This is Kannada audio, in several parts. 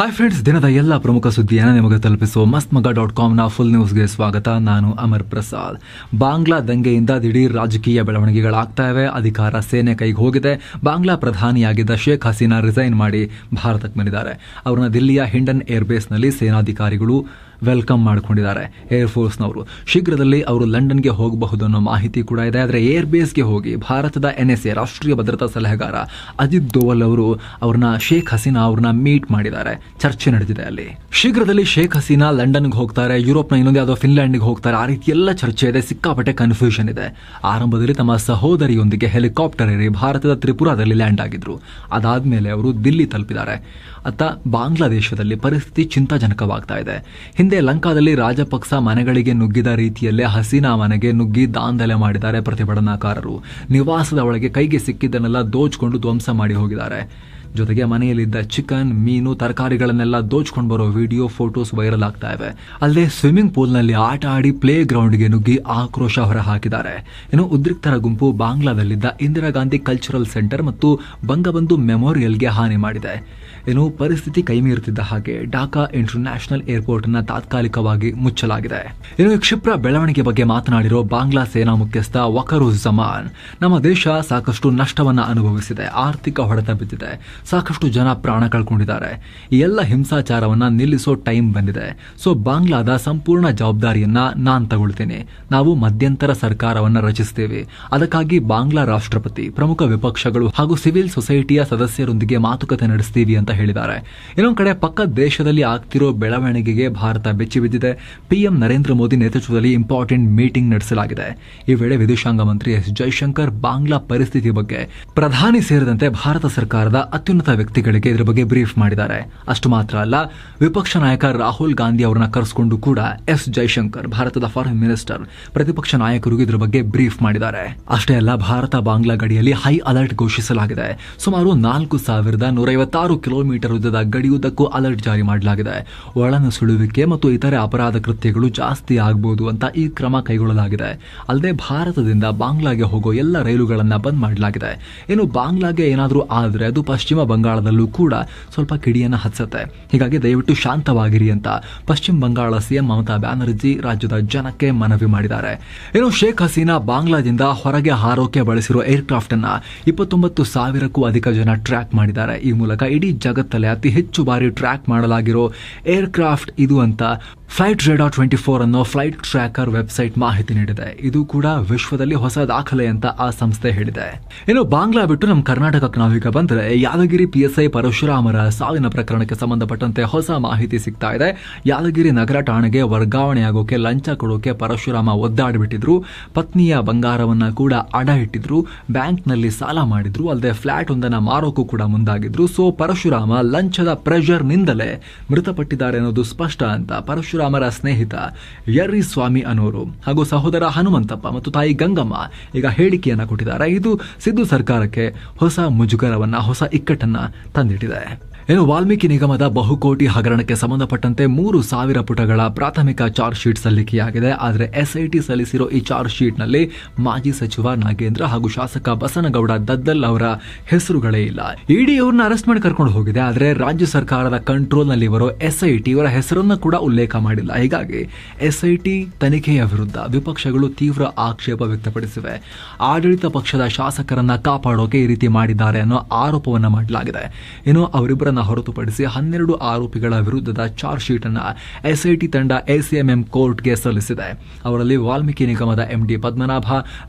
Hi friends ದಿನದ ಎಲ್ಲ ಪ್ರಮುಖ ಸುದ್ದಿಯನ್ನು ನಿಮಗೆ ತಲುಪಿಸುವ ಮಸ್ತ್ ಮಗ ಡಾಟ್ ಕಾಮ್ನ ಫುಲ್ ನ್ಯೂಸ್ಗೆ ಸ್ವಾಗತ. ನಾನು ಅಮರ್ ಪ್ರಸಾದ್. ಬಾಂಗ್ಲಾ ದಂಗೆಯಿಂದ ದಿಢೀರ್ ರಾಜಕೀಯ ಬೆಳವಣಿಗೆಗಳಾಗ್ತಾ ಇವೆ. ಅಧಿಕಾರ ಸೇನೆ ಕೈಗೆ ಹೋಗಿದೆ. ಬಾಂಗ್ಲಾ ಪ್ರಧಾನಿಯಾಗಿದ್ದ ಶೇಖ್ ಹಸೀನಾ ರಿಸೈನ್ ಮಾಡಿ ಭಾರತಕ್ಕೆ ಬಂದಿದ್ದಾರೆ ಅವರನ್ನ ದಿಲ್ಲಿಯ ಹಿಂಡನ್ ಏರ್ಬೇಸ್ನಲ್ಲಿ ಸೇನಾಧಿಕಾರಿಗಳು ವೆಲ್ಕಮ್ ಮಾಡಿಕೊಂಡಿದ್ದಾರೆ ಏರ್ಫೋರ್ಸ್ನವರು ಶೀಘ್ರದಲ್ಲಿ ಅವರು ಲಂಡನ್ಗೆ ಹೋಗಬಹುದು ಅನ್ನೋ ಮಾಹಿತಿ ಕೂಡ ಇದೆ. ಆದರೆ ಏರ್ ಬೇಸ್ಗೆ ಹೋಗಿ ಭಾರತದ ಎನ್ಎಸ್ಎ ರಾಷ್ಟ್ರೀಯ ಭದ್ರತಾ ಸಲಹೆಗಾರ ಅಜಿತ್ ದೋವಲ್ ಅವರು ಅವ್ರನ್ನ ಶೇಖ್ ಹಸೀನಾ ಅವ್ರನ್ನ ಮೀಟ್ ಮಾಡಿದ್ದಾರೆ. ಚರ್ಚೆ ನಡೆದಿದೆ ಅಲ್ಲಿ. ಶೀಘ್ರದಲ್ಲಿ ಶೇಖ್ ಹಸೀನಾ ಲಂಡನ್ಗೆ ಹೋಗ್ತಾರೆ. ಯುರೋಪ್ನ ಇನ್ನೊಂದು ಯಾವುದೋ ಫಿನ್ಲ್ಯಾಂಡ್ಗೆ ಹೋಗ್ತಾರೆ. ಆ ರೀತಿ ಎಲ್ಲ ಚರ್ಚೆ ಇದೆ. ಸಿಕ್ಕಾಪಟ್ಟೆ ಕನ್ಫ್ಯೂಷನ್ ಇದೆ. ಆರಂಭದಲ್ಲಿ ತಮ್ಮ ಸಹೋದರಿಯೊಂದಿಗೆ ಹೆಲಿಕಾಪ್ಟರ್ ಇರಿ ಭಾರತದ ತ್ರಿಪುರಾದಲ್ಲಿ ಲ್ಯಾಂಡ್ ಆಗಿದ್ರು. ಅದಾದ್ಮೇಲೆ ಅವರು ದಿಲ್ಲಿ ತಲುಪಿದ್ದಾರೆ. ಅತ್ತ ಬಾಂಗ್ಲಾದೇಶದಲ್ಲಿ ಪರಿಸ್ಥಿತಿ ಚಿಂತಾಜನಕವಾಗ್ತಾ ಇದೆ. ಹಿಂದೆ ಲಂಕಾದಲ್ಲಿ ರಾಜಪಕ್ಸ ಮನೆಗಳಿಗೆ ನುಗ್ಗಿದ ರೀತಿಯಲ್ಲೇ ಹಸೀನಾ ಮನೆಗೆ ನುಗ್ಗಿ ದಾಂಧಲೆ ಮಾಡಿದ್ದಾರೆ ಪ್ರತಿಭಟನಾಕಾರರು. ನಿವಾಸದ ಒಳಗೆ ಕೈಗೆ ಸಿಕ್ಕಿದ್ದನ್ನೆಲ್ಲ ದೋಚ್ಕೊಂಡು ಧ್ವಂಸ ಮಾಡಿ ಹೋಗಿದ್ದಾರೆ. ಜೊತೆಗೆ ಮನೆಯಲ್ಲಿದ್ದ ಚಿಕನ್ ಮೀನು, ತರಕಾರಿಗಳನ್ನೆಲ್ಲ ದೋಚ್ಕೊಂಡು ಬರೋ ವಿಡಿಯೋ ಫೋಟೋಸ್ ವೈರಲ್ ಆಗ್ತಾ ಇವೆ. ಅಲ್ಲದೆ ಸ್ವಿಮ್ಮಿಂಗ್ ಪೂಲ್ನಲ್ಲಿ ಆಟ ಆಡಿ ಪ್ಲೇ ಗ್ರೌಂಡ್ಗೆ ನುಗ್ಗಿ ಆಕ್ರೋಶ ಹೊರಹಾಕಿದ್ದಾರೆ. ಇನ್ನು ಉದ್ರಿಕ್ತರ ಗುಂಪು ಬಾಂಗ್ಲಾದಲ್ಲಿದ್ದ ಇಂದಿರಾ ಗಾಂಧಿ ಕಲ್ಚರಲ್ ಸೆಂಟರ್ ಮತ್ತು ಬಂಗಬಂಧು ಮೆಮೋರಿಯಲ್ಗೆ ಹಾನಿ ಮಾಡಿದೆ. ಇನ್ನು ಪರಿಸ್ಥಿತಿ ಕೈಮೀರುತ್ತಿದ್ದ ಹಾಗೆ ಢಾಕಾ ಇಂಟರ್ನ್ಯಾಷನಲ್ ಏರ್ಪೋರ್ಟ್ ಅನ್ನ ತಾತ್ಕಾಲಿಕವಾಗಿ ಮುಚ್ಚಲಾಗಿದೆ. ಇನ್ನು ಕ್ಷಿಪ್ರ ಬೆಳವಣಿಗೆ ಬಗ್ಗೆ ಮಾತನಾಡಿರೋ ಬಾಂಗ್ಲಾ ಸೇನಾ ಮುಖ್ಯಸ್ಥ ವಕರುಜ್ಜಮಾನ್ ನಮ್ಮ ದೇಶ ಸಾಕಷ್ಟು ನಷ್ಟವನ್ನ ಅನುಭವಿಸಿದೆ, ಆರ್ಥಿಕ ಹೊಡೆತ ಬಿದ್ದಿದೆ. ಸಾಕಷ್ಟು ಜನ ಪ್ರಾಣ ಕಳ್ಕೊಂಡಿದ್ದಾರೆ. ಈ ಎಲ್ಲ ಹಿಂಸಾಚಾರವನ್ನ ನಿಲ್ಲಿಸೋ ಟೈಮ್ ಬಂದಿದೆ. ಸೊ ಬಾಂಗ್ಲಾದ ಸಂಪೂರ್ಣ ಜವಾಬ್ದಾರಿಯನ್ನ ನಾನ್ ತಗೊಳ್ತೇನೆ. ನಾವು ಮಧ್ಯಂತರ ಸರ್ಕಾರವನ್ನ ರಚಿಸ್ತೇವೆ. ಅದಕ್ಕಾಗಿ ಬಾಂಗ್ಲಾ ರಾಷ್ಟ್ರಪತಿ, ಪ್ರಮುಖ ವಿಪಕ್ಷಗಳು ಹಾಗೂ ಸಿವಿಲ್ ಸೊಸೈಟಿಯ ಸದಸ್ಯರೊಂದಿಗೆ ಮಾತುಕತೆ ನಡೆಸ್ತೀವಿ ಅಂತ ಹೇಳಿದ್ದಾರೆ. ಇನ್ನೊಂದು ಕಡೆ ಪಕ್ಕ ದೇಶದಲ್ಲಿ ಆಗ್ತಿರೋ ಬೆಳವಣಿಗೆಗೆ ಭಾರತ ಬೆಚ್ಚಿ ಬಿದ್ದಿದೆ. ಪಿಎಂ ನರೇಂದ್ರ ಮೋದಿ ನೇತೃತ್ವದಲ್ಲಿ ಇಂಪಾರ್ಟೆಂಟ್ ಮೀಟಿಂಗ್ ನಡೆಸಲಾಗಿದೆ. ಈ ವೇಳೆ ವಿದೇಶಾಂಗ ಮಂತ್ರಿ ಎಸ್ ಜೈಶಂಕರ್, ಬಾಂಗ್ಲಾ ಪರಿಸ್ಥಿತಿ ಬಗ್ಗೆ ಪ್ರಧಾನಿ ಸೇರಿದಂತೆ ಭಾರತ ಸರ್ಕಾರದ ಅತ್ಯುನ್ನತ ವ್ಯಕ್ತಿಗಳಿಗೆ ಇದರ ಬಗ್ಗೆ ಬ್ರೀಫ್ ಮಾಡಿದ್ದಾರೆ. ಅಷ್ಟು ಮಾತ್ರ ಅಲ್ಲ, ವಿಪಕ್ಷ ನಾಯಕ ರಾಹುಲ್ ಗಾಂಧಿ ಅವರನ್ನ ಕರೆಸಿಕೊಂಡು ಕೂಡ ಎಸ್ ಜೈಶಂಕರ್, ಭಾರತದ ಫಾರಿನ್ ಮಿನಿಸ್ಟರ್, ಪ್ರತಿಪಕ್ಷ ನಾಯಕರಿಗೂ ಇದರ ಬಗ್ಗೆ ಬ್ರೀಫ್ ಮಾಡಿದ್ದಾರೆ. ಅಷ್ಟೇ ಅಲ್ಲ, ಭಾರತ ಬಾಂಗ್ಲಾ ಗಡಿಯಲ್ಲಿ ಹೈ ಅಲರ್ಟ್ ಘೋಷಿಸಲಾಗಿದೆ. ಸುಮಾರು ನಾಲ್ಕು ಸಾವಿರದ ನೂರೈವತ್ತಾರು ಕಿಲೋಮೀಟರ್ ಉದ್ದದ ಗಡಿಯುದ್ದಕ್ಕೂ ಅಲರ್ಟ್ ಜಾರಿ ಮಾಡಲಾಗಿದೆ. ಒಳನುಸುಳುವಿಕೆ ಮತ್ತು ಇತರೆ ಅಪರಾಧ ಕೃತ್ಯಗಳು ಜಾಸ್ತಿ ಆಗಬಹುದು ಅಂತ ಈ ಕ್ರಮ ಕೈಗೊಳ್ಳಲಾಗಿದೆ. ಅಲ್ಲದೆ ಭಾರತದಿಂದ ಬಾಂಗ್ಲಾಗೆ ಹೋಗೋ ಎಲ್ಲ ರೈಲುಗಳನ್ನ ಬಂದ್ ಮಾಡಲಾಗಿದೆ. ಇನ್ನು ಬಾಂಗ್ಲಾಗೆ ಏನಾದರೂ ಆದರೆ ಅದು ಪಶ್ಚಿಮ ಬಂಗಾಳದಲ್ಲೂ ಕೂಡ ಸ್ವಲ್ಪ ಕಿಡಿಯನ್ನು ಹಚ್ಚತ್ತೆ. ಹೀಗಾಗಿ ದಯವಿಟ್ಟು ಶಾಂತವಾಗಿರಿ ಅಂತ ಪಶ್ಚಿಮ ಬಂಗಾಳ ಸಿಎಂ ಮಮತಾ ಬ್ಯಾನರ್ಜಿ ರಾಜ್ಯದ ಜನಕ್ಕೆ ಮನವಿ ಮಾಡಿದ್ದಾರೆ. ಇನ್ನು ಶೇಖ್ ಹಸೀನಾ ಬಾಂಗ್ಲಾದಿಂದ ಹೊರಗೆ ಹಾರೋಕೆ ಬಳಸಿರುವ ಏರ್ಕ್ರಾಫ್ಟ್ ಅನ್ನ ಇಪ್ಪತ್ತೊಂಬತ್ತು ಸಾವಿರಕ್ಕೂ ಅಧಿಕ ಜನ ಟ್ರ್ಯಾಕ್ ಮಾಡಿದ್ದಾರೆ. ಈ ಮೂಲಕ ಇಡೀ ಜಗತ್ತಲ್ಲೇ ಅತಿ ಹೆಚ್ಚು ಬಾರಿ ಟ್ರ್ಯಾಕ್ ಮಾಡಲಾಗಿರೋ ಏರ್ಕ್ರಾಫ್ಟ್ ಇದು ಅಂತ ಫ್ಲೈಟ್ ರೇಡಾ ಟ್ವೆಂಟಿ ಫೋರ್ ಅನ್ನೋ ಫ್ಲೈಟ್ ಟ್ರ್ಯಾಕರ್ ವೆಬ್ಸೈಟ್ ಮಾಹಿತಿ ನೀಡಿದೆ. ಇದು ಕೂಡ ವಿಶ್ವದಲ್ಲಿ ಹೊಸ ದಾಖಲೆ ಅಂತ ಆ ಸಂಸ್ಥೆ ಹೇಳಿದೆ. ಇನ್ನು ಬಾಂಗ್ಲಾ ಬಿಟ್ಟು ನಮ್ಮ ಕರ್ನಾಟಕಕ್ಕೆ ನಾವೀಗ ಬಂದ್ರೆ ಯಾದಗಿರಿ ಪಿಎಸ್ಐ ಪರಶುರಾಮರ ಸಾವಿನ ಪ್ರಕರಣಕ್ಕೆ ಸಂಬಂಧಪಟ್ಟಂತೆ ಹೊಸ ಮಾಹಿತಿ ಸಿಗ್ತಾ ಇದೆ. ಯಾದಗಿರಿ ನಗರ ಠಾಣೆಗೆ ವರ್ಗಾವಣೆಯಾಗೋಕೆ ಲಂಚ ಕೊಡೋಕೆ ಪರಶುರಾಮ ಒದ್ದಾಡಿಬಿಟ್ಟಿದ್ರು. ಪತ್ನಿಯ ಬಂಗಾರವನ್ನ ಕೂಡ ಅಡ ಇಟ್ಟಿದ್ರು. ಬ್ಯಾಂಕ್ನಲ್ಲಿ ಸಾಲ ಮಾಡಿದ್ರು. ಅಲ್ಲದೆ ಫ್ಲಾಟ್ ಒಂದನ್ನ ಮಾರೋಕು ಕೂಡ ಮುಂದಾಗಿದ್ರು. ಸೊ ಪರಶುರಾಮ ಲಂಚದ ಪ್ರೆಷರ್ ನಿಂದಲೇ ಮೃತಪಟ್ಟಿದ್ದಾರೆ ಅನ್ನೋದು ಸ್ಪಷ್ಟ ಅಂತ ಪರಶುರಾಮರ ಸ್ನೇಹಿತ ಯರ್ರಿ ಸ್ವಾಮಿ ಅನೋರು ಹಾಗೂ ಸಹೋದರ ಹನುಮಂತಪ್ಪ ಮತ್ತು ತಾಯಿ ಗಂಗಮ್ಮ ಈಗ ಹೇಳಿಕೆಯನ್ನ ಕೊಟ್ಟಿದ್ದಾರೆ. ಇದು ಸಿದ್ದು ಸರ್ಕಾರಕ್ಕೆ ಹೊಸ ಮುಜುಗರವನ್ನ, ಹೊಸ ಇಕ್ಕಟ್ಟನ್ನ ತಂದಿಟ್ಟಿದೆ. ಇನ್ನು ವಾಲ್ಮೀಕಿ ನಿಗಮದ ಬಹುಕೋಟಿ ಹಗರಣಕ್ಕೆ ಸಂಬಂಧಪಟ್ಟಂತೆ ಮೂರು ಸಾವಿರ ಪುಟಗಳ ಪ್ರಾಥಮಿಕ ಚಾರ್ಜ್ ಶೀಟ್ ಸಲ್ಲಿಕೆಯಾಗಿದೆ. ಆದರೆ ಎಸ್ಐಟಿ ಸಲ್ಲಿಸಿರೋ ಈ ಚಾರ್ಜ್ ಶೀಟ್ನಲ್ಲಿ ಮಾಜಿ ಸಚಿವ ನಾಗೇಂದ್ರ ಹಾಗೂ ಶಾಸಕ ಬಸನಗೌಡ ದದ್ದಲ್ ಅವರ ಹೆಸರುಗಳೇ ಇಲ್ಲ. ಇಡಿ ಅವ್ರನ್ನ ಅರೆಸ್ಟ್ ಮಾಡಿ ಕರ್ಕೊಂಡು ಹೋಗಿದೆ. ಆದರೆ ರಾಜ್ಯ ಸರ್ಕಾರದ ಕಂಟ್ರೋಲ್ನಲ್ಲಿ ಬರೋ ಎಸ್ಐಟಿ ಇವರ ಹೆಸರನ್ನ ಕೂಡ ಉಲ್ಲೇಖ ಮಾಡಿಲ್ಲ. ಹೀಗಾಗಿ ಎಸ್ಐಟಿ ತನಿಖೆಯ ವಿರುದ್ಧ ವಿಪಕ್ಷಗಳು ತೀವ್ರ ಆಕ್ಷೇಪ ವ್ಯಕ್ತಪಡಿಸಿವೆ. ಆಡಳಿತ ಪಕ್ಷದ ಶಾಸಕರನ್ನ ಕಾಪಾಡೋಕೆ ಈ ರೀತಿ ಮಾಡಿದ್ದಾರೆ ಅನ್ನೋ ಆರೋಪವನ್ನ ಮಾಡಲಾಗಿದೆ. ಇನ್ನು ಅವರಿಬ್ಬರ ಇಬ್ಬರನ್ನ ಹೊರತುಪಡಿಸಿ ಹನ್ನೆರಡು ಆರೋಪಿಗಳ ವಿರುದ್ಧದ ಚಾರ್ಜ್ ಶೀಟ್ ಅನ್ನ ಎಸ್ಐಟಿ ತಂಡ ಎಸಿಎಂಎಂ ಕೋರ್ಟ್ಗೆ ಸಲ್ಲಿಸಿದೆ. ಅವರಲ್ಲಿ ವಾಲ್ಮೀಕಿ ನಿಗಮದ ಎಂಡಿ ಪದ್ಮನಾಭ,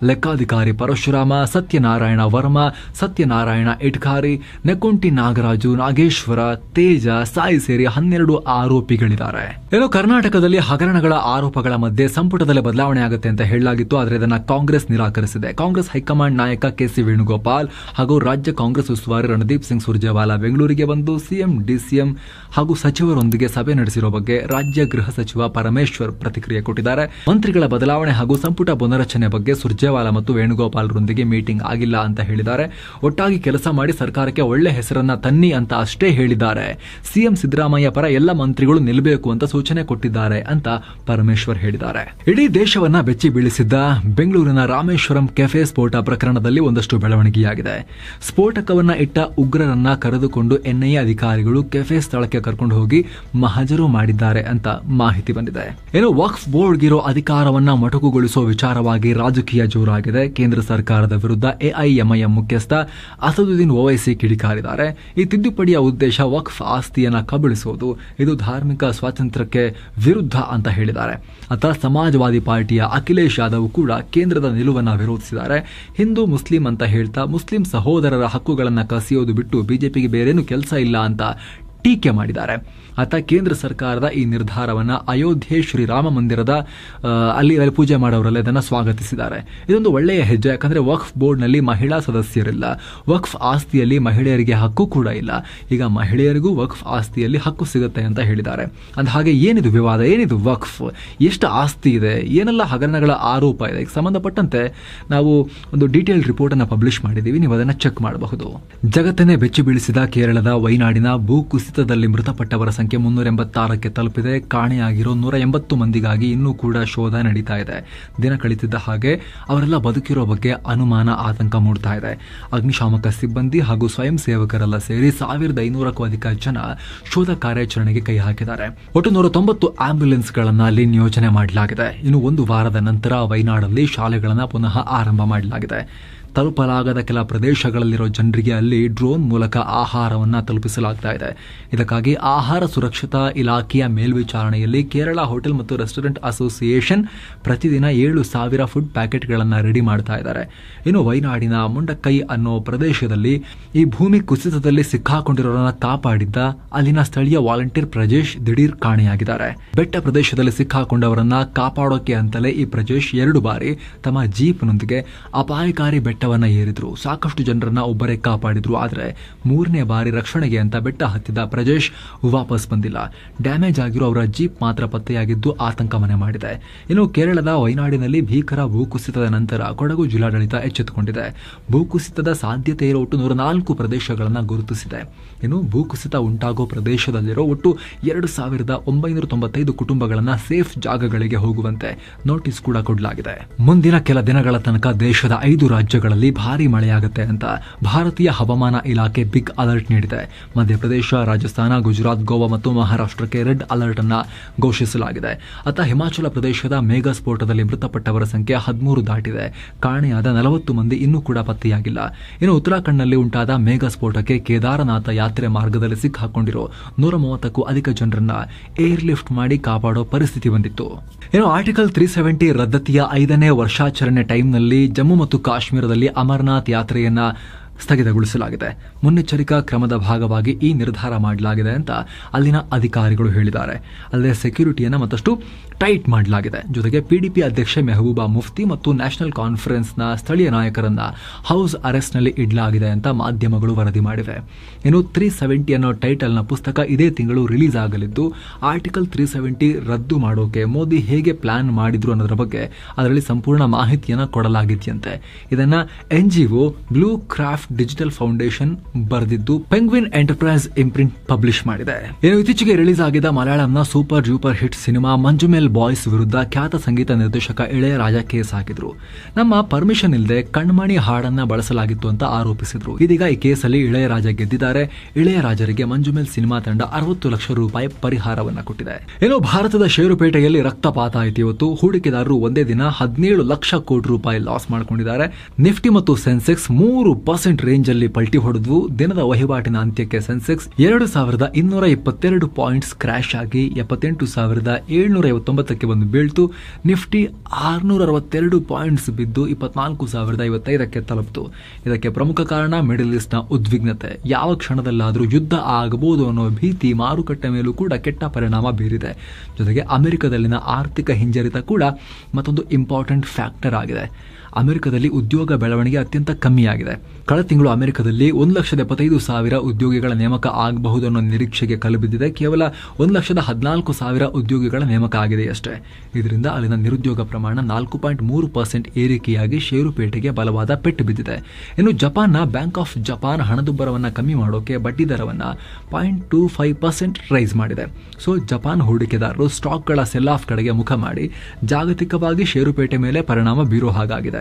ಲೆಕ್ಕಾಧಿಕಾರಿ ಪರಶುರಾಮ, ಸತ್ಯನಾರಾಯಣ ವರ್ಮಾ, ಸತ್ಯನಾರಾಯಣ ಇಟ್ಕಾರಿ, ನೆಕೊಂಟಿ ನಾಗರಾಜು, ನಾಗೇಶ್ವರ, ತೇಜ, ಸಾಯಿ ಸೇರಿ ಹನ್ನೆರಡು ಆರೋಪಿಗಳಿದ್ದಾರೆ. ಇನ್ನು ಕರ್ನಾಟಕದಲ್ಲಿ ಹಗರಣಗಳ ಆರೋಪಗಳ ಮಧ್ಯೆ ಸಂಪುಟದಲ್ಲಿ ಬದಲಾವಣೆ ಆಗುತ್ತೆ ಅಂತ ಹೇಳಲಾಗಿತ್ತು, ಆದರೆ ಇದನ್ನ ಕಾಂಗ್ರೆಸ್ ನಿರಾಕರಿಸಿದೆ. ಕಾಂಗ್ರೆಸ್ ಹೈಕಮಾಂಡ್ ನಾಯಕ ಕೆಸಿ ವೇಣುಗೋಪಾಲ್ ಹಾಗೂ ರಾಜ್ಯ ಕಾಂಗ್ರೆಸ್ ಉಸ್ತುವಾರಿ ರಣದೀಪ್ ಸಿಂಗ್ ಸುರ್ಜೇವಾಲಾ ಬೆಂಗಳೂರಿಗೆ ಬಂದು ಸಿಎಂ, ಡಿಸಿಎಂ ಹಾಗೂ ಸಚಿವರೊಂದಿಗೆ ಸಭೆ ನಡೆಸಿರುವ ಬಗ್ಗೆ ರಾಜ್ಯ ಗೃಹ ಸಚಿವ ಪರಮೇಶ್ವರ್ ಪ್ರತಿಕ್ರಿಯೆ ಕೊಟ್ಟಿದ್ದಾರೆ. ಮಂತ್ರಿಗಳ ಬದಲಾವಣೆ ಹಾಗೂ ಸಂಪುಟ ಪುನರಚನೆ ಬಗ್ಗೆ ಸುರ್ಜೇವಾಲಾ ಮತ್ತು ವೇಣುಗೋಪಾಲ್ರೊಂದಿಗೆ ಮೀಟಿಂಗ್ ಆಗಿಲ್ಲ ಅಂತ ಹೇಳಿದ್ದಾರೆ. ಒಟ್ಟಾಗಿ ಕೆಲಸ ಮಾಡಿ ಸರ್ಕಾರಕ್ಕೆ ಒಳ್ಳೆ ಹೆಸರನ್ನ ತನ್ನಿ ಅಂತ ಅಷ್ಟೇ ಹೇಳಿದ್ದಾರೆ. ಸಿಎಂ ಸಿದ್ದರಾಮಯ್ಯ ಪರ ಎಲ್ಲ ಮಂತ್ರಿಗಳು ನಿಲ್ಲಬೇಕು ಅಂತ ಸೂಚನೆ ಕೊಟ್ಟಿದ್ದಾರೆ ಅಂತ ಪರಮೇಶ್ವರ್ ಹೇಳಿದ್ದಾರೆ. ಇಡೀ ದೇಶವನ್ನ ಬೆಚ್ಚಿ ಬೀಳಿಸಿದ್ದ ಬೆಂಗಳೂರಿನ ರಾಮೇಶ್ವರಂ ಕೆಫೆ ಸ್ಫೋಟ ಪ್ರಕರಣದಲ್ಲಿ ಒಂದಷ್ಟು ಬೆಳವಣಿಗೆಯಾಗಿದೆ. ಸ್ಫೋಟಕವನ್ನ ಇಟ್ಟ ಉಗ್ರರನ್ನ ಕರೆದುಕೊಂಡು ಎನ್ಐಎ ಅಧಿಕಾರಿಗಳು ಕೆಫೆ ಸ್ಥಳಕ್ಕೆ ಕರ್ಕೊಂಡು ಹೋಗಿ ಮಹಜರು ಮಾಡಿದ್ದಾರೆ ಅಂತ ಮಾಹಿತಿ ಬಂದಿದೆ. ಏನು, ವಕ್ಫ್ ಬೋರ್ಡ್ಗಿರೋ ಅಧಿಕಾರವನ್ನ ಮೊಟಕುಗೊಳಿಸುವ ವಿಚಾರವಾಗಿ ರಾಜಕೀಯ ಜೋರಾಗಿದೆ. ಕೇಂದ್ರ ಸರ್ಕಾರದ ವಿರುದ್ಧ ಎಐಎಂಐಎಂ ಮುಖ್ಯಸ್ಥ ಅಸದುದ್ದೀನ್ ಓವೈಸಿ ಕಿಡಿಕಾರಿದ್ದಾರೆ. ಈ ತಿದ್ದುಪಡಿಯ ಉದ್ದೇಶ ವಕ್ಫ್ ಆಸ್ತಿಯನ್ನ ಕಬಳಿಸುವುದು ಇದು ಧಾರ್ಮಿಕ ಸ್ವಾತಂತ್ರ್ಯಕ್ಕೆ ವಿರುದ್ಧ ಅಂತ ಹೇಳಿದ್ದಾರೆ. ಅತ ಸಮಾಜವಾದಿ ಪಾರ್ಟಿಯ ಅಖಿಲೇಶ್ ಯಾದವ್ ಕೂಡ ಕೇಂದ್ರದ ನಿಲುವನ್ನ ವಿರೋಧಿಸಿದ್ದಾರೆ. ಹಿಂದೂ ಮುಸ್ಲಿಂ ಅಂತ ಹೇಳ್ತಾ ಮುಸ್ಲಿಂ ಸಹೋದರರ ಹಕ್ಕುಗಳನ್ನ ಕಸಿಯೋದು ಬಿಟ್ಟು ಬಿಜೆಪಿಗೆ ಬೇರೇನು ಕೆಲಸ ಇಲ್ಲ ಅಂತ ಟೀಕೆ ಮಾಡಿದ್ದಾರೆ. ಆತ ಕೇಂದ್ರ ಸರ್ಕಾರದ ಈ ನಿರ್ಧಾರವನ್ನು ಅಯೋಧ್ಯೆ ಶ್ರೀರಾಮ ಮಂದಿರದ ಅಲ್ಲಿ ಅಲ್ಲಿ ಪೂಜೆ ಮಾಡೋರೆಲ್ಲ ಅದನ್ನು ಸ್ವಾಗತಿಸಿದ್ದಾರೆ. ಇದೊಂದು ಒಳ್ಳೆಯ ಹೆಜ್ಜೆ, ಯಾಕಂದರೆ ವಕ್ಫ್ ಬೋರ್ಡ್ನಲ್ಲಿ ಮಹಿಳಾ ಸದಸ್ಯರಿಲ್ಲ. ವಕ್ಫ್ ಆಸ್ತಿಯಲ್ಲಿ ಮಹಿಳೆಯರಿಗೆ ಹಕ್ಕು ಕೂಡ ಇಲ್ಲ. ಈಗ ಮಹಿಳೆಯರಿಗೂ ವಕ್ಫ್ ಆಸ್ತಿಯಲ್ಲಿ ಹಕ್ಕು ಸಿಗುತ್ತೆ ಅಂತ ಹೇಳಿದ್ದಾರೆ. ಅಂದ ಹಾಗೆ ಏನಿದು ವಿವಾದ, ಏನಿದು ವಕ್ಫ್? ಎಷ್ಟು ಆಸ್ತಿ ಇದೆ? ಏನೆಲ್ಲ ಹಗರಣಗಳ ಆರೋಪ ಇದೆ? ಈಗ ಸಂಬಂಧಪಟ್ಟಂತೆ ನಾವು ಒಂದು ಡೀಟೇಲ್ ರಿಪೋರ್ಟನ್ನು ಪಬ್ಲಿಷ್ ಮಾಡಿದ್ದೀವಿ. ನೀವು ಅದನ್ನು ಚೆಕ್ ಮಾಡಬಹುದು. ಜಗತ್ತನ್ನೇ ಬೆಚ್ಚಿ ಬೀಳಿಸಿದ ಕೇರಳದ, ವೈನಾಡಿನ ಭೂ ಕುಸಿತದಲ್ಲಿ ಮೃತಪಟ್ಟವರ ಸಂಖ್ಯೆ ಮುನ್ನೂರ ಎಂಬತ್ತಾರಕ್ಕೆ ತಲುಪಿದೆ. ಕಾಣೆಯಾಗಿರೋ ನೂರ ಎಂಬತ್ತು ಮಂದಿಗಾಗಿ ಇನ್ನೂ ಕೂಡ ಶೋಧ ನಡೀತಾ ಇದೆ. ದಿನ ಕಳೀತಿದ್ದ ಹಾಗೆ ಅವರೆಲ್ಲ ಬದುಕಿರೋ ಬಗ್ಗೆ ಅನುಮಾನ, ಆತಂಕ ಮೂಡ್ತಾ ಇದೆ. ಅಗ್ನಿಶಾಮಕ ಸಿಬ್ಬಂದಿ ಹಾಗೂ ಸ್ವಯಂ ಸೇವಕರೆಲ್ಲ ಸೇರಿ ಸಾವಿರದ ಐನೂರಕ್ಕೂ ಅಧಿಕ ಜನ ಶೋಧ ಕಾರ್ಯಾಚರಣೆಗೆ ಕೈ ಹಾಕಿದ್ದಾರೆ. ಒಟ್ಟು ನೂರ ತೊಂಬತ್ತು ಆಂಬ್ಯುಲೆನ್ಸ್ಗಳನ್ನು ಅಲ್ಲಿ ನಿಯೋಜನೆ ಮಾಡಲಾಗಿದೆ. ಇನ್ನು ಒಂದು ವಾರದ ನಂತರ ವೈನಾಡಲ್ಲಿ ಶಾಲೆಗಳನ್ನು ಪುನಃ ಆರಂಭ ಮಾಡಲಾಗಿದೆ. ತಲುಪಲಾಗದ ಕೆಲ ಪ್ರದೇಶಗಳಲ್ಲಿರೋ ಜನರಿಗೆ ಅಲ್ಲಿ ಡ್ರೋನ್ ಮೂಲಕ ಆಹಾರವನ್ನು ತಲುಪಿಸಲಾಗ್ತಾ ಇದೆ. ಇದಕ್ಕಾಗಿ ಆಹಾರ ಸುರಕ್ಷತಾ ಇಲಾಖೆಯ ಮೇಲ್ವಿಚಾರಣೆಯಲ್ಲಿ ಕೇರಳ ಹೋಟೆಲ್ ಮತ್ತು ರೆಸ್ಟೋರೆಂಟ್ ಅಸೋಸಿಯೇಷನ್ ಪ್ರತಿದಿನ ಏಳು ಸಾವಿರ ಫುಡ್ ಪ್ಯಾಕೆಟ್ಗಳನ್ನು ರೆಡಿ ಮಾಡ್ತಾ ಇದ್ದಾರೆ. ಇನ್ನು ವೈನಾಡಿನ ಮುಂಡಕ್ಕೈ ಅನ್ನೋ ಪ್ರದೇಶದಲ್ಲಿ ಈ ಭೂಮಿ ಕುಸಿತದಲ್ಲಿ ಸಿಕ್ಕಾಕೊಂಡಿರೋರನ್ನ ಕಾಪಾಡಿದ್ದ ಅಲ್ಲಿನ ಸ್ಥಳೀಯ ವಾಲಂಟಿಯರ್ ಪ್ರಜೇಶ್ ದಿಢೀರ್ ಕಾಣೆಯಾಗಿದ್ದಾರೆ. ಬೆಟ್ಟ ಪ್ರದೇಶದಲ್ಲಿ ಸಿಕ್ಕಾಕೊಂಡವರನ್ನ ಕಾಪಾಡೋಕೆ ಅಂತಲೇ ಈ ಪ್ರಜೇಶ್ ಎರಡು ಬಾರಿ ತಮ್ಮ ಜೀಪ್ನೊಂದಿಗೆ ಅಪಾಯಕಾರಿ ಬೆಟ್ಟವನ್ನ ಏರಿದ್ರು. ಸಾಕಷ್ಟು ಜನರನ್ನ ಒಬ್ಬರೇ ಕಾಪಾಡಿದ್ರು. ಆದರೆ ಮೂರನೇ ಬಾರಿ ರಕ್ಷಣೆಗೆ ಅಂತ ಬೆಟ್ಟ ಹತ್ತಿದ ಪ್ರಜೇಶ್ ವಾಪಸ್ ಬಂದಿಲ್ಲ. ಡ್ಯಾಮೇಜ್ ಆಗಿರೋ ಅವರ ಜೀಪ್ ಮಾತ್ರ ಪತ್ತೆಯಾಗಿದ್ದು ಆತಂಕ ಮನೆ ಮಾಡಿದೆ. ಇನ್ನು ಕೇರಳದ ವೈನಾಡಿನಲ್ಲಿ ಭೀಕರ ಭೂಕುಸಿತದ ನಂತರ ಕೊಡಗು ಜಿಲ್ಲಾಡಳಿತ ಎಚ್ಚೆತ್ತುಕೊಂಡಿದೆ. ಭೂಕುಸಿತದ ಸಾಧ್ಯತೆ ಇರೋ ಒಟ್ಟು ನೂರ ನಾಲ್ಕು ಪ್ರದೇಶಗಳನ್ನು ಗುರುತಿಸಿದೆ. ಇನ್ನು ಭೂಕುಸಿತ ಉಂಟಾಗೋ ಪ್ರದೇಶದಲ್ಲಿರೋ ಒಟ್ಟು ಎರಡು ಸಾವಿರದ ಒಂಬೈನೂರ ತೊಂಬತ್ತೈದು ಕುಟುಂಬಗಳನ್ನ ಸೇಫ್ ಜಾಗಗಳಿಗೆ ಹೋಗುವಂತೆ ನೋಟಿಸ್ ಕೂಡ ಕೊಡಲಾಗಿದೆ. ಮುಂದಿನ ಕೆಲ ದಿನಗಳ ತನಕ ದೇಶದ ಐದು ರಾಜ್ಯಗಳಲ್ಲಿ ಭಾರಿ ಮಳೆಯಾಗುತ್ತೆ ಅಂತ ಭಾರತೀಯ ಹವಾಮಾನ ಇಲಾಖೆ ಬಿಗ್ ಅಲರ್ಟ್ ನೀಡಿದೆ. ಮಧ್ಯಪ್ರದೇಶ, ರಾಜಸ್ಥಾನ, ಗುಜರಾತ್, ಗೋವಾ ಮತ್ತು ಮಹಾರಾಷ್ಟ್ರಕ್ಕೆ ರೆಡ್ ಅಲರ್ಟ್ ಅನ್ನು ಘೋಷಿಸಲಾಗಿದೆ. ಅತ್ತ ಹಿಮಾಚಲ ಪ್ರದೇಶದ ಮೇಘ ಸ್ಫೋಟದಲ್ಲಿ ಮೃತಪಟ್ಟವರ ಸಂಖ್ಯೆ ಹದಿಮೂರು ದಾಟಿದೆ. ಕಾಣೆಯಾದ ನಲವತ್ತು ಮಂದಿ ಇನ್ನೂ ಕೂಡ ಪತ್ತೆಯಾಗಿಲ್ಲ. ಇನ್ನು ಉತ್ತರಾಖಂಡ್ನಲ್ಲಿ ಉಂಟಾದ ಮೇಘ ಸ್ಫೋಟಕ್ಕೆ ಕೇದಾರನಾಥ ಯಾತ್ರೆ ಮಾರ್ಗದಲ್ಲಿ ಸಿಕ್ಕಾಕೊಂಡಿರೋ ನೂರ ಮೂವತ್ತಕ್ಕೂ ಅಧಿಕ ಜನರನ್ನ ಏರ್ ಲಿಫ್ಟ್ ಮಾಡಿ ಕಾಪಾಡೋ ಪರಿಸ್ಥಿತಿ ಬಂದಿತ್ತು. ಇನ್ನು ಆರ್ಟಿಕಲ್ ತ್ರೀ ಸೆವೆಂಟಿ ರದ್ದತಿಯ ಐದನೇ ವರ್ಷಾಚರಣೆ ಟೈಮ್ನಲ್ಲಿ ಜಮ್ಮು ಮತ್ತು ಕಾಶ್ಮೀರದಲ್ಲಿ ಅಮರನಾಥ್ ಯಾತ್ರೆಯನ್ನ ಸ್ಥಗಿತಗೊಳಿಸಲಾಗಿದೆ. ಮುನ್ನೆಚ್ಚರಿಕಾ ಕ್ರಮದ ಭಾಗವಾಗಿ ಈ ನಿರ್ಧಾರ ಮಾಡಲಾಗಿದೆ ಅಂತ ಅಲ್ಲಿನ ಅಧಿಕಾರಿಗಳು ಹೇಳಿದ್ದಾರೆ. ಅಲ್ಲದೆ ಸೆಕ್ಯೂರಿಟಿಯನ್ನು ಮತ್ತಷ್ಟು ಟೈಟ್ ಮಾಡಲಾಗಿದೆ. ಜೊತೆಗೆ ಪಿಡಿಪಿ ಅಧ್ಯಕ್ಷೆ ಮೆಹಬೂಬಾ ಮುಫ್ತಿ ಮತ್ತು ನ್ಯಾಷನಲ್ ಕಾನ್ಫರೆನ್ಸ್ನ ಸ್ಥಳೀಯ ನಾಯಕರನ್ನ ಹೌಸ್ ಅರೆಸ್ಟ್ನಲ್ಲಿ ಇಡಲಾಗಿದೆ ಅಂತ ಮಾಧ್ಯಮಗಳು ವರದಿ ಮಾಡಿವೆ. ಇನ್ನು ತ್ರೀ ಸೆವೆಂಟಿ ಅನ್ನೋ ಟೈಟಲ್ನ ಪುಸ್ತಕ ಇದೇ ತಿಂಗಳು ರಿಲೀಸ್ ಆಗಲಿದ್ದು, ಆರ್ಟಿಕಲ್ ತ್ರೀ ಸೆವೆಂಟಿ ರದ್ದು ಮಾಡೋಕೆ ಮೋದಿ ಹೇಗೆ ಪ್ಲಾನ್ ಮಾಡಿದ್ರು ಅನ್ನೋದ್ರ ಬಗ್ಗೆ ಅದರಲ್ಲಿ ಸಂಪೂರ್ಣ ಮಾಹಿತಿಯನ್ನು ಕೊಡಲಾಗಿದೆಯಂತೆ ಇದನ್ನ ಒ ಬ್ಲೂ ಕ್ರಾಫ್ಟ್ ಡಿಜಿಟಲ್ ಫೌಂಡೇಶನ್ ಬರೆದಿದ್ದು, ಪೆಂಗ್ವಿನ್ ಎಂಟರ್ಪ್ರೈಸ್ ಇಂಪ್ರಿಂಟ್ ಪಬ್ಲಿಷ್ ಮಾಡಿದೆ. ಇನ್ನು ಇತ್ತೀಚೆಗೆ ರಿಲೀಸ್ ಆಗಿದ್ದ ಮಲಯಾಳಂನ super ಜೂಪರ್ hit cinema Manjummel boys ವಿರುದ್ಧ ಖ್ಯಾತ ಸಂಗೀತ ನಿರ್ದೇಶಕ ಇಳೆಯರಾಜ ಕೇಸ್ ಹಾಕಿದ್ರು. ನಮ್ಮ ಪರ್ಮಿಷನ್ ಇಲ್ಲದೆ ಕಣ್ಮಣಿ ಹಾಡನ್ನ ಬಳಸಲಾಗಿತ್ತು ಅಂತ ಆರೋಪಿಸಿದ್ರು. ಇದೀಗ ಈ ಕೇಸಲ್ಲಿ ಇಳೆಯರಾಜ ಗೆದ್ದಿದ್ದಾರೆ. ಇಳೆಯರಾಜರಿಗೆ ಮಂಜುಮೇಲ್ ಸಿನಿಮಾ ತಂಡ ಅರವತ್ತು ಲಕ್ಷ ರೂಪಾಯಿ ಪರಿಹಾರವನ್ನ ಕೊಟ್ಟಿದೆ. ಇನ್ನು ಭಾರತದ ಷೇರುಪೇಟೆಯಲ್ಲಿ ರಕ್ತಪಾತ ಆಯ್ತು ಇವತ್ತು. ಹೂಡಿಕೆದಾರರು ಒಂದೇ ದಿನ ಹದಿನೇಳು ಲಕ್ಷ ಕೋಟಿ ರೂಪಾಯಿ ಲಾಸ್ ಮಾಡ್ಕೊಂಡಿದ್ದಾರೆ. ನಿಫ್ಟಿ ಮತ್ತು ಸೆನ್ಸೆಕ್ಸ್ ಮೂರು ಪರ್ಸೆಂಟ್ ರೇಂಜ್ ಅಲ್ಲಿ ಪಲ್ಟಿ ಹೊಡೆದ್ವು. ದಿನದ ವಹಿವಾಟಿನ ಅಂತ್ಯಕ್ಕೆ ಸೆನ್ಸೆಕ್ಸ್ ಎರಡು ಸಾವಿರದ ಇನ್ನೂರ ಇಪ್ಪತ್ತೆರಡು ಪಾಯಿಂಟ್ಸ್ ಕ್ರಾಶ್ ಆಗಿ ಎಪ್ಪತ್ತೆಂಟು ಸಾವಿರದ ಏಳ್ನೂರ ಐವತ್ತೊಂಬತ್ತಕ್ಕೆ ಬಂದು ಬೀಳ್ತು. ನಿಫ್ಟಿ ಆರುನೂರ ಅರವತ್ತೆರಡು ಪಾಯಿಂಟ್ಸ್ ಬಿದ್ದು ಇಪ್ಪತ್ನಾಲ್ಕು ಸಾವಿರದ ಐವತ್ತೈದಕ್ಕೆ ತಲುಪಿತು. ಇದಕ್ಕೆ ಪ್ರಮುಖ ಕಾರಣ ಮಿಡಲ್ ಈಸ್ಟ್ನ ಉದ್ವಿಗ್ನತೆ. ಯಾವ ಕ್ಷಣದಲ್ಲಾದರೂ ಯುದ್ಧ ಆಗಬಹುದು ಅನ್ನೋ ಭೀತಿ ಮಾರುಕಟ್ಟೆ ಮೇಲೂ ಕೂಡ ಕೆಟ್ಟ ಪರಿಣಾಮ ಬೀರಿದೆ. ಜೊತೆಗೆ ಅಮೆರಿಕದಲ್ಲಿನ ಆರ್ಥಿಕ ಹಿಂಜರಿತ ಕೂಡ ಮತ್ತೊಂದು ಇಂಪಾರ್ಟೆಂಟ್ ಫ್ಯಾಕ್ಟರ್ ಆಗಿದೆ. ಅಮೆರಿಕದಲ್ಲಿ ಉದ್ಯೋಗ ಬೆಳವಣಿಗೆ ಅತ್ಯಂತ ಕಮ್ಮಿಯಾಗಿದೆ. ಕಳೆದ ತಿಂಗಳು ಅಮೆರಿಕದಲ್ಲಿ ಒಂದು ಲಕ್ಷದ ಎಪ್ಪತ್ತೈದು ಸಾವಿರ ಉದ್ಯೋಗಿಗಳ ನೇಮಕ ಆಗಬಹುದು ಅನ್ನೋ ನಿರೀಕ್ಷೆಗೆ ಕಲಬಿದ್ದಿದೆ. ಕೇವಲ ಒಂದು ಲಕ್ಷದ ಹದಿನಾಲ್ಕು ಸಾವಿರ ಉದ್ಯೋಗಿಗಳ ನೇಮಕ ಆಗಿದೆ ಅಷ್ಟೇ. ಇದರಿಂದ ಅಲ್ಲಿನ ನಿರುದ್ಯೋಗ ಪ್ರಮಾಣ ನಾಲ್ಕು ಪಾಯಿಂಟ್ ಮೂರು ಪರ್ಸೆಂಟ್ ಏರಿಕೆಯಾಗಿ ಷೇರುಪೇಟೆಗೆ ಬಲವಾದ ಪೆಟ್ಟು ಬಿದ್ದಿದೆ. ಇನ್ನು ಜಪಾನ್ನ ಬ್ಯಾಂಕ್ ಆಫ್ ಜಪಾನ್ ಹಣದುಬ್ಬರವನ್ನು ಕಮ್ಮಿ ಮಾಡೋಕೆ ಬಡ್ಡಿ ದರವನ್ನು point two five percent rise ಮಾಡಿದೆ. ಸೊ, ಜಪಾನ್ ಹೂಡಿಕೆದಾರರು ಸ್ಟಾಕ್ಗಳ ಸೆಲ್ ಆಫ್ ಕಡೆಗೆ ಮುಖ ಮಾಡಿ ಜಾಗತಿಕವಾಗಿ ಷೇರುಪೇಟೆ ಮೇಲೆ ಪರಿಣಾಮ ಬೀರೋ ಹಾಗಾಗಿದೆ.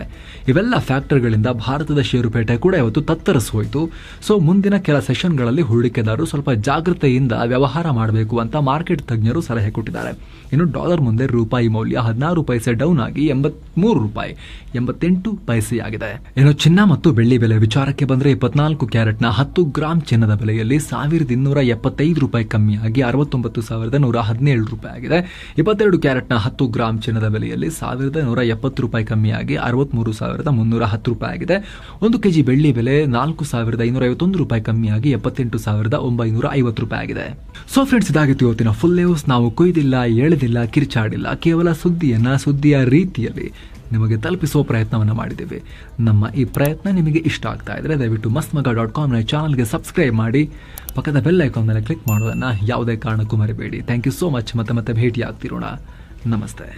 ಇವೆಲ್ಲ ಫ್ಯಾಕ್ಟರ್ಗಳಿಂದ ಭಾರತದ ಷೇರುಪೇಟೆ ಕೂಡ ಇವತ್ತು ತತ್ತರಿಸಿ ಹೋಯಿತು ಸೊ ಮುಂದಿನ ಕೆಲ ಸೆಷನ್ಗಳಲ್ಲಿ ಹೂಡಿಕೆದಾರರು ಸ್ವಲ್ಪ ಜಾಗೃತೆಯಿಂದ ವ್ಯವಹಾರ ಮಾಡಬೇಕು ಅಂತ ಮಾರ್ಕೆಟ್ ತಜ್ಞರು ಸಲಹೆ ಕೊಟ್ಟಿದ್ದಾರೆ. ಇನ್ನು ಡಾಲರ್ ಮುಂದೆ ರೂಪಾಯಿ ಮೌಲ್ಯ ಹದಿನಾರು ಪೈಸೆ ಡೌನ್ ಆಗಿ ಎಂಬತ್ಮೂರು ರೂಪಾಯಿ, ಎಂಬತ್ತೆಂಟು ಪೈಸೆಯಾಗಿದೆ ಇನ್ನು ಚಿನ್ನ ಮತ್ತು ಬೆಳ್ಳಿ ಬೆಲೆ ವಿಚಾರಕ್ಕೆ ಬಂದರೆ ಇಪ್ಪತ್ನಾಲ್ಕು ಕ್ಯಾರೆಟ್ನ ಹತ್ತು ಗ್ರಾಂ ಚಿನ್ನದ ಬೆಲೆಯಲ್ಲಿ ಸಾವಿರದ ಇನ್ನೂರ ಎಪ್ಪತ್ತೈದು ರೂಪಾಯಿ ಕಮ್ಮಿಯಾಗಿ ಅರವತ್ತೊಂಬತ್ತು ಸಾವಿರದ ನೂರ ಹದಿನೇಳು ರೂಪಾಯಿ ಆಗಿದೆ. ಇಪ್ಪತ್ತೆರಡು ಕ್ಯಾರೆಟ್ನ ಹತ್ತು ಗ್ರಾಂ ಚಿನ್ನದ ಬೆಲೆಯಲ್ಲಿ ಸಾವಿರದ ನೂರ ಎಪ್ಪತ್ತು ರೂಪಾಯಿ ಕಮ್ಮಿಯಾಗಿ ಅರವತ್ಮೂರು ಸಾವಿರದ ಮುನ್ನೂರ ಹತ್ತು ರೂಪಾಯಿ ಆಗಿದೆ ಒಂದು ಕೆಜಿ ಬೆಳ್ಳಿ ಬೆಲೆ ನಾಲ್ಕು ಸಾವಿರದ ಐನೂರ ಐವತ್ತೊಂದು ರೂಪಾಯಿ ಕಮ್ಮಿಯಾಗಿ ಎಪ್ಪತ್ತೆಂಟು ಸಾವಿರದ ಒಂಬೈನೂರ ಐವತ್ತು ರೂಪಾಯಿ ಆಗಿದೆ ಸೊ ಫ್ರೆಂಡ್ಸ್ ಇದಾಗಿತ್ತು ಇವತ್ತಿನ ಫುಲ್ ನ್ಯೂಸ್ ನಾವು ಕೊಯ್ದಿಲ್ಲ ಎಳೆದಿಲ್ಲ ಕಿರ್ಚಾಡಿಲ್ಲ. ಕೇವಲ ಸುದ್ದಿಯನ್ನ ಸುದ್ದಿಯ ರೀತಿಯಲ್ಲಿ ನಿಮಗೆ ತಲುಪಿಸುವ ಪ್ರಯತ್ನವನ್ನು ಮಾಡಿದ್ದೇವೆ. ನಮ್ಮ ಈ ಪ್ರಯತ್ನ ನಿಮಗೆ ಇಷ್ಟ ಆಗ್ತಾ ಇದ್ರೆ ದಯವಿಟ್ಟು ಮಸ್ತ್ ಮಗ ಡಾಟ್ ಕಾಮ್ನ ಚಾನಲ್ಗೆ ಸಬ್ಸ್ಕ್ರೈಬ್ ಮಾಡಿ. ಪಕ್ಕದ ಬೆಲ್ ಐಕಾನ್ ಮೇಲೆ ಕ್ಲಿಕ್ ಮಾಡೋದನ್ನು ಯಾವುದೇ ಕಾರಣಕ್ಕೂ ಮರಿಬೇಡಿ. ಥ್ಯಾಂಕ್ ಯು ಸೋ ಮಚ್ ಮತ್ತೆ ಮತ್ತೆ ಭೇಟಿ ಆಗ್ತಿರೋಣ ನಮಸ್ತೆ.